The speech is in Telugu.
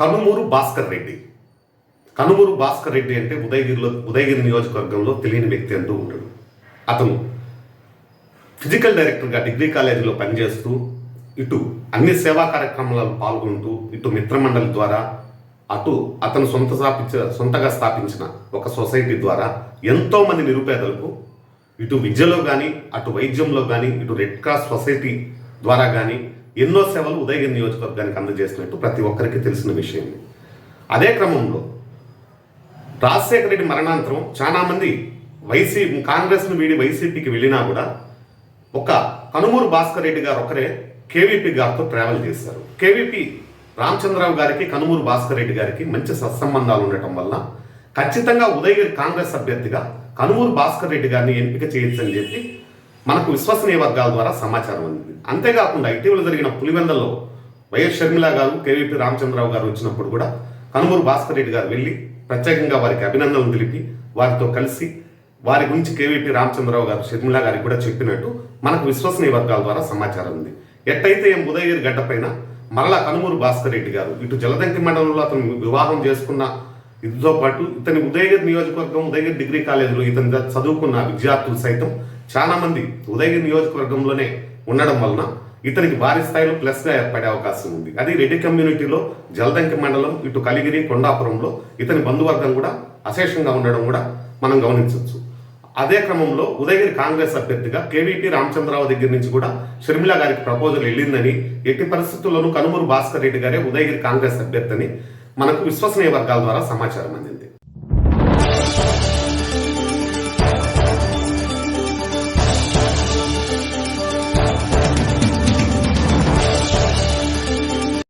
Kanumuru Bhaskar Reddy. Kanumuru Bhaskar Reddy అంటే ఉదయగిరిలో ఉదయగిరి నియోజకవర్గంలో తెలియని వ్యక్తి అంటూ ఉండడు. అతను ఫిజికల్ డైరెక్టర్గా డిగ్రీ కాలేజీలో పనిచేస్తూ ఇటు అన్ని సేవా కార్యక్రమాలలో పాల్గొంటూ ఇటు మిత్రమండలి ద్వారా అటు అతను సొంత స్థాపించ సొంతగా స్థాపించిన ఒక సొసైటీ ద్వారా ఎంతో మంది నిరుపేదలకు ఇటు విద్యలో కానీ అటు వైద్యంలో కానీ ఇటు రెడ్ క్రాస్ సొసైటీ ద్వారా కానీ ఎన్నో సేవలు ఉదయగిరి నియోజకవర్గానికి అందజేసినట్టు ప్రతి ఒక్కరికి తెలిసిన విషయం అదే క్రమంలో రాజశేఖర రెడ్డి మరణాంతరం చాలామంది వైసీ కాంగ్రెస్ను వీడి వైసీపీకి వెళ్ళినా కూడా ఒక కనుమూరు భాస్కర్ రెడ్డి గారు ఒకరే కేవీపీ గారితో ట్రావెల్ చేశారు. కేవీపీ రామచంద్రరావు గారికి కనుమూరు భాస్కర్ రెడ్డి గారికి మంచి సత్సంబంధాలు ఉండటం వల్ల ఖచ్చితంగా ఉదయగిరి కాంగ్రెస్ అభ్యర్థిగా కనుమూరు భాస్కర్ రెడ్డి గారిని ఎంపిక చేయొచ్చని చెప్పి మనకు విశ్వసనీయ వర్గాల ద్వారా సమాచారం అందింది. అంతేకాకుండా ఇటీవల జరిగిన పులివెందల్లో వైఎస్ షర్మిల గారు కేవీపీ రామచంద్రరావు గారు వచ్చినప్పుడు కూడా కనుమూరు భాస్కర్ రెడ్డి గారు వెళ్ళి ప్రత్యేకంగా వారికి అభినందనలు తెలిపి వారితో కలిసి వారి గురించి కేవీపీ రామచంద్రరావు గారు షర్మిల గారికి కూడా చెప్పినట్టు మనకు విశ్వసనీయ వర్గాల ద్వారా సమాచారం ఉంది. ఎట్టయితే ఏం ఉదయగిరి గడ్డపైన మరలా కనుమూరు భాస్కర్ రెడ్డి గారు ఇటు జలదంకి మండలంలో అతను వివాహం చేసుకున్న ఇదితో పాటు ఇతని ఉదయగిరి నియోజకవర్గం ఉదయగిరి డిగ్రీ కాలేజీలో ఇతని చదువుకున్న విద్యార్థులు సైతం చాలామంది ఉదయగిరి నియోజకవర్గంలోనే ఉండడం వలన ఇతనికి భారీ స్థాయిలో ప్లస్గా ఏర్పడే అవకాశం ఉంది. అది రెడ్డి కమ్యూనిటీలో జలదంకి మండలం ఇటు కలిగిరి కొండాపురంలో ఇతని బంధువర్గం కూడా అశేషంగా ఉండడం కూడా మనం గమనించవచ్చు. అదే క్రమంలో ఉదయగిరి కాంగ్రెస్ అభ్యర్థిగా కేవీపీ రామచంద్రరావు దగ్గర నుంచి కూడా షర్మిల గారికి ప్రపోజల్ వెళ్ళిందని ఎట్టి పరిస్థితుల్లోనూ కనుమూరు భాస్కర్ రెడ్డి గారే ఉదయగిరి కాంగ్రెస్ అభ్యర్థిని మనకు విశ్వసనీయ వర్గాల ద్వారా సమాచారం అందింది